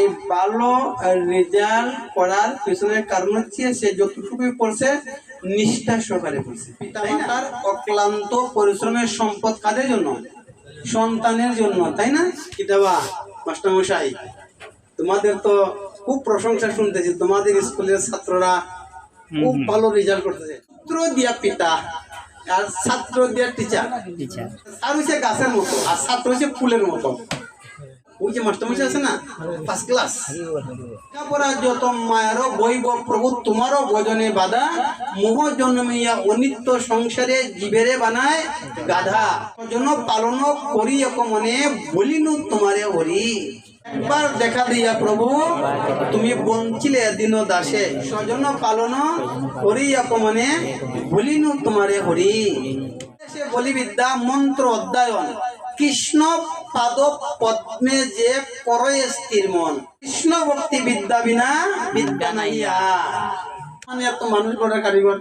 এই ভালো রেজাল্ট করার পেছনের কারণ হচ্ছে সে যতটুকু পড়ছে নিষ্ঠা সহকারে পড়ছে। পিতামাতার অক্লান্ত পরিশ্রমের সম্পদ কাদের জন্য? সন্তানের জন্য তাই না? কিতাবা মাস্টারমশাই তোমাদের তো খুব প্রশংসা শুনতেছি তোমাদের স্কুলের ছাত্ররা খুব ভালো রেজাল্ট করতেছে। ছাত্র দিয়া পিতা আর ছাত্র দিয়া টিচার টিচার আর হচ্ছে গাছের মতো আর ছাত্র হচ্ছে ফুলের মতো। ওই যে মাস্টারমশাই আছে না ফার্স্ট ক্লাস লেখাপড়া যত মায়েরও বৈব প্রভু তোমারও ভজনে বাধা, মোহ জন্মিয়া অনিত্য সংসারে জীবেরে বানায় গাধা। জন্য পালন করি এক মনে বলিনু তোমারে হরি। একবার দেখা দিয়া প্রভু, তুমি বঞ্চিলে দিন দাসে। স্বজন পালন করি এক মনে বলিনু তোমারে হরি। বলি বিদ্যা, মন্ত্র অধ্যায়ন। কৃষ্ণ পাদ পদ্মে যে করয়ে স্থির মন। কৃষ্ণ বিদ্যা বিনা বিদ্যা নাইয়া। মানে এত মানুষ গড়া কারিগর।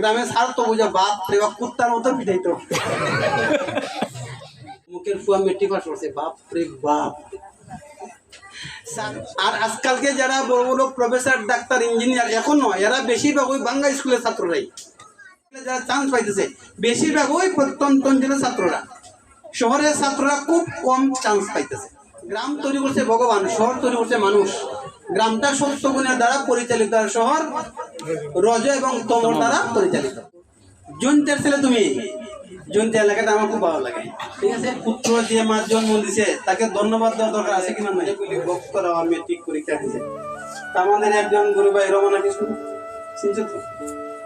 গ্রামে সার তো বুঝা বাপ বাপ কুত্তার মতো পিঠাইতো মুখের ফুয়া মেট্রিক পাস করছে, বাপ রে বাপ। আর আজকালকে যারা বড় বড় প্রফেসর ডাক্তার ইঞ্জিনিয়ার এখনও এরা বেশিরভাগ ওই বাংলা স্কুলের ছাত্ররাই। যারা চান্স পাইতেছে, বেশিরভাগ ওই প্রত্যন্ত অঞ্চলের ছাত্ররা। শহরের ছাত্ররা খুব কম চান্স পাইতেছে। গ্রাম তৈরি করছে ভগবান, শহর তৈরি করছে মানুষ। গ্রামটা সত্য গুণের দ্বারা পরিচালিত, আর শহর রজ এবং তমর দ্বারা পরিচালিত। জন্তের ছেলে তুমি? জন্তি এলাকাটা আমার খুব ভালো লাগে। ঠিক আছে? পুত্র যে মার জন্ম দিছে, তাকে ধন্যবাদ দেওয়া দরকার আছে কিনা নাই? ভক্ত করা মেট্রিক পরীক্ষা দিছে আমাদের একজন গুরু ভাই, রমনা কিছু শুনছো তো?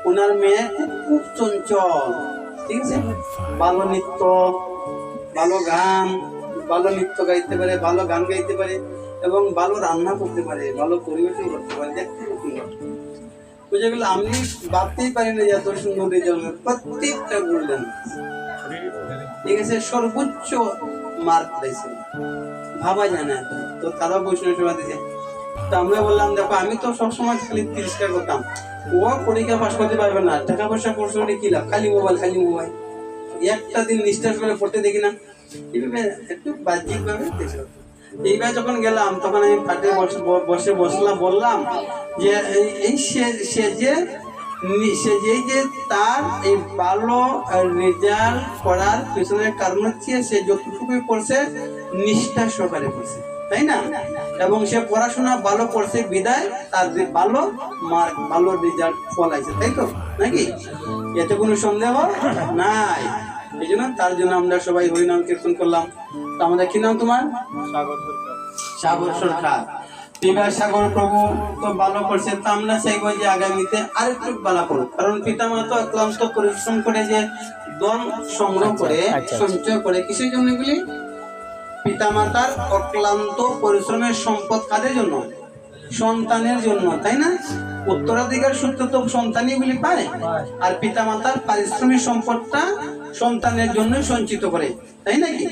ওনার মেয়ে খুব চঞ্চল। ঠিক আছে? ভালো নৃত্য ভালো গান, ভালো নৃত্য গাইতে পারে, ভালো গান গাইতে পারে এবং ভালো রান্না করতে পারে, ভালো পরিবেশন করতে পারে, দেখতে সুন্দর। বুঝে গেল আমি ভাবতেই পারি না এত সুন্দর রেজাল্ট প্রত্যেকটা বললেন ঠিক আছে, সর্বোচ্চ মার্ক পাইছে। ভাবা যায় না তো তারা বৈষ্ণব সেবা দিছে। তো আমরা বললাম, দেখো, আমি তো সবসময় খালি তিরস্কার করতাম। ও পরীক্ষা পাশ করতে পারবে না। টাকা পয়সা মানে কি লাভ? খালি মোবাইল খালি মোবাইল একটা দিন নিষ্ঠাস করে পড়তে দেখি না। এইভাবে একটু বাহ্যিক ভাবে এইবার যখন গেলাম, তখন আমি পাটে বসে বসে বসলাম, বললাম যে, এই- সে যে সে যেই যে তার এই ভালো রেজাল্ট করার পেছনের কারণ হচ্ছে সে যতটুকুই পড়ছে নিষ্ঠা সহকারে পড়ছে। তাই না? এবং সে পড়াশোনা ভালো পড়ছে বিদায় তার যে ভালো মার্ক ভালো রেজাল্ট ফলাইছে তাই তো? নাকি? এতে কোনো সন্দেহ নাই। এই জন্য তার জন্য আমরা সবাই হরিনাম কীর্তন করলাম। তো আমাদের কি নাম তোমার? সাগর সরকার। বিবাহ সাগর প্রভু তো ভালো করছে তো আমরা চাইব যে আগামীতে আরেকটু ভালো করুক। কারণ পিতা মাতা ক্লান্ত পরিশ্রম করে যে দন সংগ্রহ করে আচ্ছা, আচ্ছা। সঞ্চয় করে কিসের জন্য এগুলি? পিতামাতার অক্লান্ত পরিশ্রমের সম্পদ কাদের জন্য? সন্তানের জন্য তাই না? উত্তরাধিকার সূত্রে তো সন্তানই এগুলি পায়। আর পিতামাতার পারিশ্রমিক সম্পদটা সন্তানের জন্য সঞ্চিত করে তাই নাকি?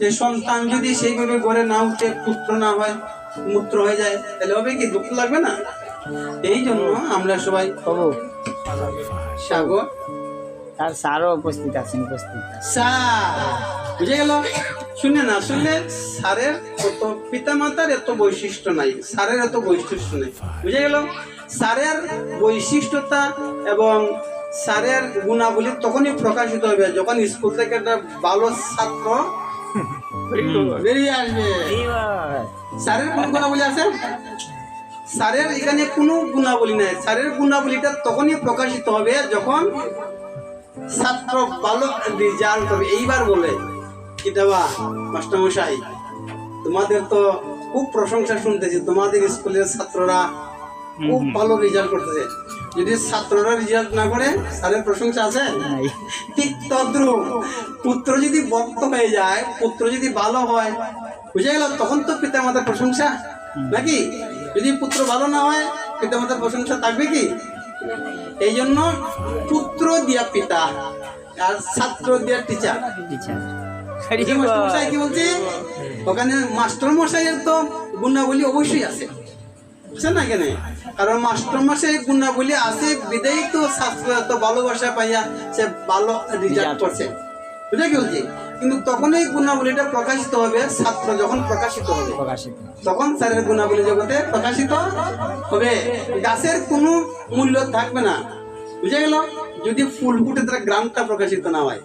যে সন্তান যদি সেইভাবে গড়ে না উঠে পুত্র না হয় মূত্র হয়ে যায় তাহলে হবে কি দুঃখ লাগবে না? এই জন্য আমরা সবাই সাগর। তার স্যারও উপস্থিত আছেন উপস্থিত। স্যার বুঝে গেল? শুনে না শুনলে স্যারের পিতা মাতার এত বৈশিষ্ট্য নাই, স্যারের এত বৈশিষ্ট্য নেই। বুঝে গেল? স্যারের বৈশিষ্ট্যতা এবং স্যারের গুণাবলী তখনই প্রকাশিত হবে যখন স্কুল থেকে একটা ভালো ছাত্র বেরিয়ে আসবে। স্যারের কোন গুণাবলী আছে? স্যারের এখানে কোনো গুণাবলী নাই। স্যারের গুণাবলীটা তখনই প্রকাশিত হবে যখন ছাত্র ভালো রেজাল্ট হবে, এইবার বলে। কিতাবা মাস্টারমশাই তোমাদের তো খুব প্রশংসা শুনতেছি। তোমাদের স্কুলের ছাত্ররা খুব ভালো রেজাল্ট করতেছে। যদি ছাত্ররা রেজাল্ট না করে স্যারের প্রশংসা আছে? ঠিক তদ্রুপ। পুত্র যদি বক্ত হয়ে যায় পুত্র যদি ভালো হয় বুঝে গেল তখন তো পিতা মাতার প্রশংসা। নাকি? যদি পুত্র ভালো না হয় পিতা মাতার প্রশংসা থাকবে কি? এই জন্য পুত্র দিয়া পিতা আর ছাত্র দিয়া টিচার টিচার মাস্টার মশাই কি বলছে? ওখানে মাস্টার মশাইয়ের তো গুণাবলী অবশ্যই আছে। আছে না কেন? কারণ মাস্টার মশাই গুণাবলী আছে বিদায়ী তো ছাত্র এত ভালোবাসা পাইয়া সে ভালো রেজাল্ট করছে। বুঝলে কি বলছি? কিন্তু তখনই গুণাবলীটা প্রকাশিত হবে ছাত্র যখন প্রকাশিত হবে। তখন স্যারের গুণাবলী জগতে প্রকাশিত হবে। গাছের কোনো মূল্য থাকবে না। বুঝে গেল? যদি ফুল ফুটে তার গ্রামটা প্রকাশিত না হয়।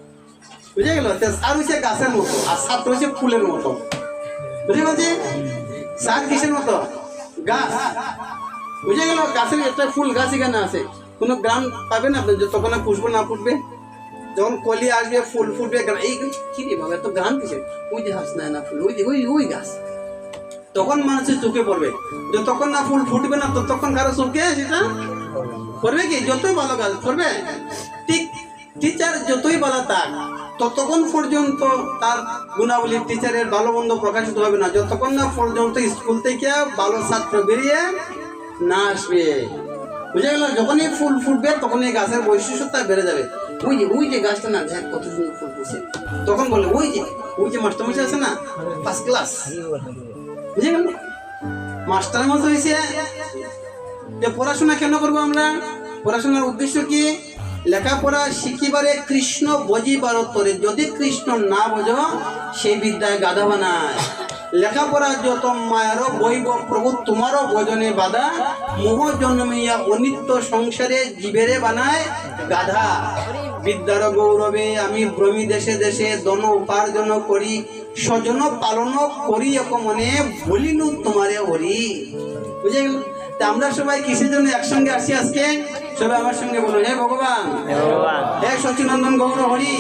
বুঝে গেল? স্যার হচ্ছে গাছের মতো, আর ছাত্র হচ্ছে ফুলের মতো। বুঝে বলছি স্যার কিসের মতো? গাছ। বুঝে গেল? গাছের একটা ফুল গাছ এখানে আছে। কোনো গ্রাম পাবেন আপনি যতক্ষণ না পুষবো, না ফুটবে যখন কলি আসবে, ফুল ফুটবে এই কি রে বাবা, এত গ্রাম কিসের? ওই যে হাস না না ফুল, ওই ওই ওই গাছ। তখন মানুষের চোখে পড়বে। যতক্ষণ না ফুল ফুটবে না, ততক্ষণ কারও চোখে সেটা পড়বে কি? যতই ভালো গাছ করবে ঠিক টিচার যতই ভালো থাক ততক্ষণ পর্যন্ত তার গুণাবলী টিচারের ভালো মন্দ প্রকাশিত হবে না। যতক্ষণ না পর্যন্ত স্কুল থেকে ভালো ছাত্র বেরিয়ে না আসবে। বুঝে গেল? যখনই ফুল ফুটবে, তখনই গাছের বৈশিষ্ট্যতা বেড়ে যাবে। ওই যে ওই যে গাছটা না, দেখ কত সুন্দর ফুল ফুটছে। তখন বলে, ওই যে ওই যে মাস্টারমশাই আছে না ফার্স্ট ক্লাস বুঝে গেল? মাস্টার মতো হয়েছে যে পড়াশোনা কেন করব আমরা? পড়াশোনার উদ্দেশ্য কি? লেখাপড়া শিখিবারে কৃষ্ণ বজিবার তরে। যদি কৃষ্ণ না বোঝো সেই বিদ্যায় গাধা বানায় লেখাপড়া যত মায়ারও বৈব প্রভু তোমারও ভজনে বাধা। মোহ জন্মিয়া অনিত্য সংসারে জীবেরে বানায় গাধা। বিদ্যার গৌরবে আমি ভ্রমি দেশে দেশে দন উপার্জন করি। স্বজন পালন করি মনে বলিনু তোমারে হরি। বুঝে গেল? তা আমরা সবাই কিসের জন্য একসঙ্গে আসি আজকে? সবাই আমার সঙ্গে বলুন হে ভগবান। হে সচিনন্দন গৌর হরি।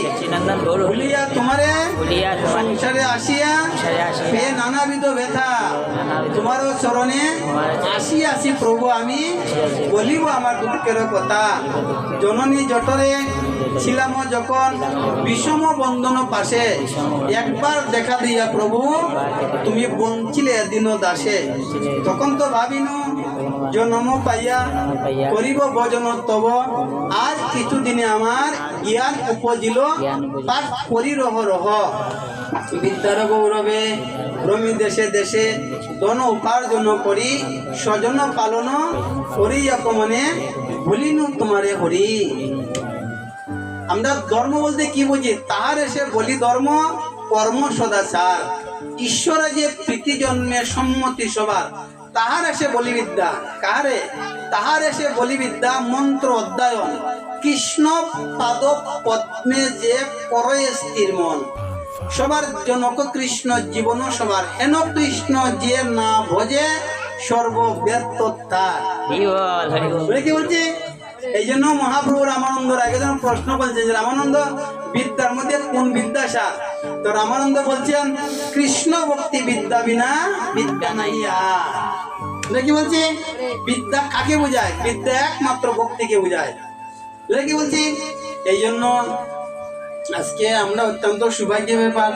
ভুলিয়া তোমারে তোমার। সংসারে আসিয়া হে নানাবিধ ব্যথা। তোমারও চরণে আসি আসি প্রভু আমি বলিব আমার দুঃখের কথা। জননী জটরে ছিলাম যখন বিষম বন্ধন পাশে। একবার দেখা দিয়া প্রভু তুমি বঞ্চিলে দিন দাসে। তখন তো ভাবিনু জন্ম পাইয়া করিব ভজন তব। আজ কিছুদিনে আমার জ্ঞান উপজিল পাঠ করি রহ রহ। বিদ্যার গৌরবে ভ্রমি দেশে দেশে ধন উপার্জন করি স্বজন পালন করি মনে ভুলিনু তোমারে হরি। আমরা ধর্ম বলতে কি বুঝি? তাহার এসে বলি ধর্ম কর্ম সদাচার। ঈশ্বর যে প্রীতি জন্মে সম্মতি সবার তাহার এসে বলিবিদ্যা। কাহারে? তাহার এসে বলিবিদ্যা মন্ত্র অধ্যায়ন। কৃষ্ণ পাদ পদ্মে যে পরয়ে স্থির মন। সবার জনক কৃষ্ণ জীবন সবার। হেন কৃষ্ণ যে না ভজে সর্বব্যর্থ তার কি বলছি? এই জন্য মহাপ্রভু রামানন্দ আগে যখন প্রশ্ন বলছে যে রামানন্দ বিদ্যার মধ্যে কোন বিদ্যা সার তো রামানন্দ বলছেন, কৃষ্ণ ভক্তি বিদ্যা বিনা বিদ্যা বুঝলে কি বলছি? বিদ্যা কাকে বোঝায়? বিদ্যা একমাত্র ভক্তিকে বোঝায়। কি বলছি? এই জন্য আজকে আমরা অত্যন্ত সৌভাগ্য ব্যাপার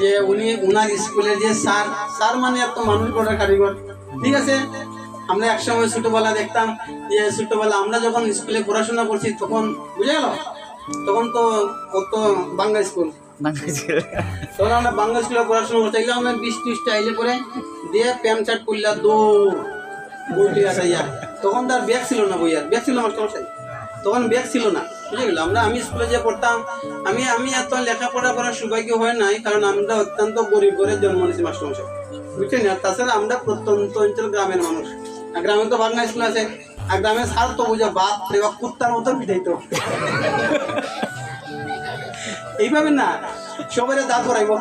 যে উনি উনার স্কুলের যে স্যার স্যার মানে এত মানুষ গড়ার কারিগর। ঠিক আছে? আমরা একসময় ছোটবেলা দেখতাম যে ছোটবেলা আমরা যখন স্কুলে পড়াশোনা করছি, তখন বুঝে গেল? তখন তো কত বাংলা স্কুল। তখন আমরা বাংলা স্কুলে পড়াশোনা করতে গেলে আমরা বিশ ত্রিশটা আইলে পরে দিয়ে প্যান্ট শার্ট করলা দৌড় বইটি আসাইয়া তখন তার ব্যাগ ছিল না বইয়ার। ব্যাগ ছিল মাস্টারমশাই তখন ব্যাগ ছিল না বুঝে গেল? আমরা আমি স্কুলে যে পড়তাম আমি আমি এত লেখাপড়া করার সৌভাগ্য হয় নাই কারণ আমরা অত্যন্ত গরিব ঘরে জন্ম নিয়েছি মাস্টারমশাই। বুঝছেন আর তাছাড়া আমরা প্রত্যন্ত অঞ্চল গ্রামের মানুষ। গ্রামে তো বাংলা স্কুল আছে। গ্রামে সার তো বুঝা বাপ বাপ, কুত্তার মতো পিঠাইতো এইভাবে না সবাই দাঁত করাইব।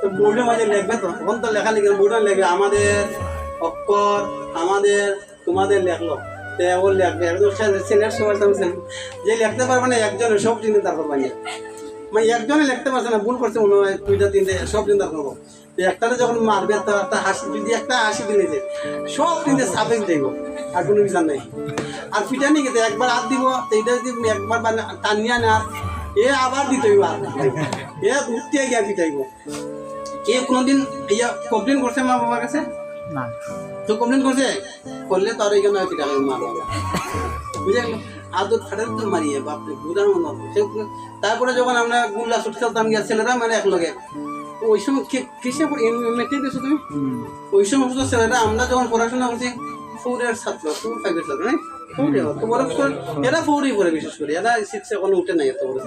তো বোর্ডের মাঝে লিখবে তো তখন তো লেখা লিখবে বোর্ডে লেখবে আমাদের অক্ষর, আমাদের, তোমাদের লেখলো। ও লিখবে একজন সময় সময় যে লিখতে পারবে না একজনে সব দিনে তারপর বানিয়ে। মানে একজনে লিখতে পারছে না ভুল করছে মনে হয় দুইটা তিনটে সব দিন তারপর একটাতে যখন মারবে তো একটা হাসি যদি একটা হাসি দিনেছে সব দিনে সাবেক দেব আর কোনো বিচার নেই। আর পিঠা নিয়ে গেছে একবার হাত দিব এইটা যদি একবার টানিয়া না এ আবার দিতে হইব আর। এ উঠতে গিয়া পিঠাইব কে কোনোদিন ইয়া কমপ্লেন করছে মা বাবার কাছে? না। তো কমপ্লেন করছে? করলে তো আর এখানে পিঠা মা বাবা বুঝে আদর মারিয়ে বাপরে সে- তারপরে যখন আমরা গুল্লা ছুট খেলতাম গিয়া ছেলেরা মানে এক লগে ওই সময় কে- কিসে মেট্রিক দিয়েছ তুমি। ওই সমস্ত ছেলেরা আমরা যখন পড়াশোনা করছি ফোর ছাত্র ফোরে বড় এরা ফোরই পড়ে বিশেষ করে। এরা সিক্সে কোনো উঠে নাই এত বড়।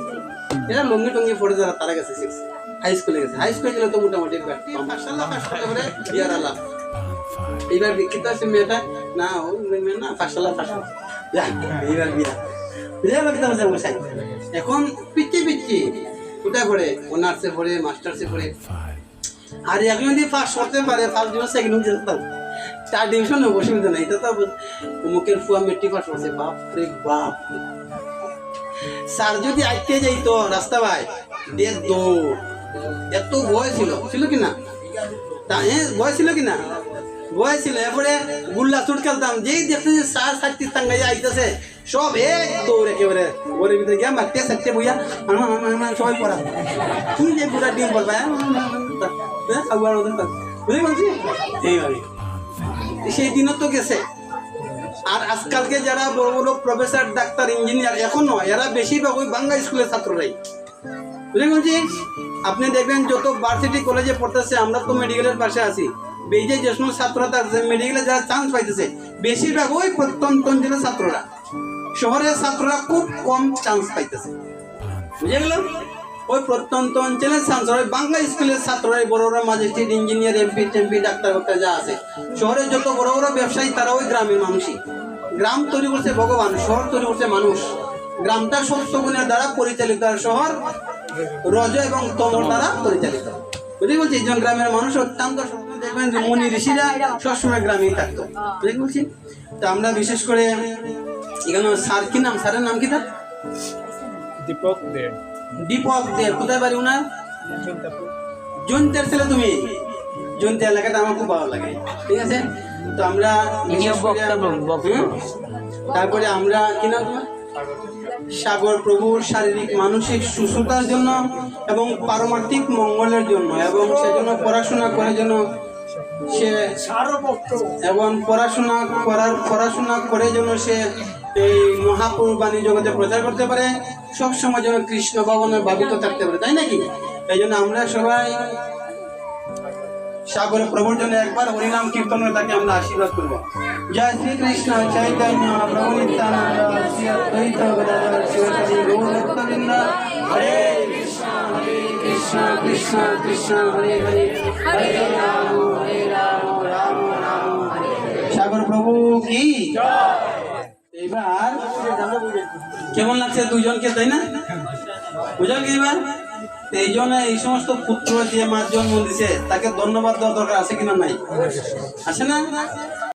এরা লঙ্গি টঙ্গি পড়ে যারা তারা গেছে সিক্স হাই স্কুলে গেছে। হাই স্কুলে গেলে তো মোটামুটি করতে পারে বিয়ার আলাপ এইবার বিক্ষিত আছে মেয়েটা না ও মেয়ে না পাঁচশালা পাঁচশো এইবার বিয়া বিয়া লাগতে মশাই এখন পিচ্ছি পিচ্ছি কোথায় পড়ে? অনার্সে পড়ে মাস্টার্সে পড়ে। আর এখন যদি ফার্স্ট করতে পারে ফার্স্ট ডিভিশন সেকেন্ড ডিভিশন যেতাম চার ডিভিশন অসুবিধা নেই। এটা তো অমুকের ফুয়া মেট্রিক পাস করছে। বাপ রে বাপ। স্যার যদি আইতে যাইতো রাস্তা ভাই দিয়ে দৌড়। এত ভয় ছিল। ছিল কি না? তা হ্যাঁ ভয় ছিল কি না ভয় ছিল এরপরে গুল্লা চুট খেলতাম। যেই দেখতে যে স্যার সাতটি টাঙ্গাই আইতেছে সব এক দৌড় একেবারে ওর ভিতরে গিয়া মারতে সাতটে বইয়া সবাই পড়া। কি যে পুরা ডিম বলবা আগুয়ার বুঝলি বলছি? এইভাবে সেই দিনও তো গেছে। আর আজকালকে যারা বড় বড় প্রফেসর ডাক্তার ইঞ্জিনিয়ার এখনও এরা বেশিরভাগ ওই বাংলা স্কুলের ছাত্ররাই। বলছি? আপনি দেখবেন যত ভার্সিটি কলেজে পড়তেছে, আমরা তো মেডিকেলের পাশে আছি। বেজে যে সমস্ত ছাত্ররা থাকছে মেডিকেলে যারা চান্স পাইতেছে, বেশিরভাগ ওই প্রত্যন্ত অঞ্চলের ছাত্ররা। শহরের ছাত্ররা খুব কম চান্স পাইতেছে। বুঝে গেল ওই প্রত্যন্ত অঞ্চলের ছাত্র ওই বাংলা স্কুলের ছাত্ররা বড় বড় ম্যাজিস্ট্রেট ইঞ্জিনিয়ার এমপি টেমপি ডাক্তার ফাক্তার যা আছে। শহরে যত বড় বড় ব্যবসায়ী, তারা ওই গ্রামের মানুষই। গ্রাম তৈরি করছে ভগবান, শহর তৈরি করছে মানুষ। গ্রামটা সত্য গুণের দ্বারা পরিচালিত শহর রজ এবং তমর দ্বারা পরিচালিত। বুঝলি বলছি একজন গ্রামের মানুষ অত্যন্ত দেখবেন যে মনি ঋষিরা সবসময় গ্রামেই থাকতো। বুঝলি বলছি। তা আমরা বিশেষ করে এখানে স্যার কি নাম? স্যারের নাম কি তার? দীপক দে। দীপক দেব কোথায় বাড়ি উনার জয়ন্তের ছেলে তুমি? জয়ন্তী এলাকাটা আমার খুব ভালো লাগে। ঠিক আছে? তো আমরা? তারপরে আমরা কি নাম তোমার? সাগর প্রভুর শারীরিক, মানসিক সুস্থতার জন্য এবং পারমার্থিক মঙ্গলের জন্য এবং সেজন্য পড়াশোনা করে যেন সে এবং পড়াশোনা করার, পড়াশোনা করে যেন সে এই মহাপুর বাণী জগতে প্রচার করতে পারে সব সময় যেন কৃষ্ণ ভবনে ভাবিত থাকতে পারে, তাই নাকি? এই জন্য আমরা সবাই সাগর প্রভুর জন্য একবার হরিনাম কীর্তন তাকে আমরা আশীর্বাদ করব। প্রভু নিত্যানন্দ শ্রী অদ্বৈত গদাধর শিবসাদি গৌরভক্তবৃন্দ হরে কৃষ্ণ হরে কৃষ্ণ কৃষ্ণ কৃষ্ণ, হরে হরে। হরে রাম হরে রাম রাম রাম, হরে হরে। সাগর প্রভু কি? এবার কেমন লাগছে দুজনকে তাই না? বুঝল কি এবার? এই জন্য এই সমস্ত পুত্র যে মার জন্ম দিছে, তাকে ধন্যবাদ দেওয়ার দরকার আছে কিনা নাই? আছে না?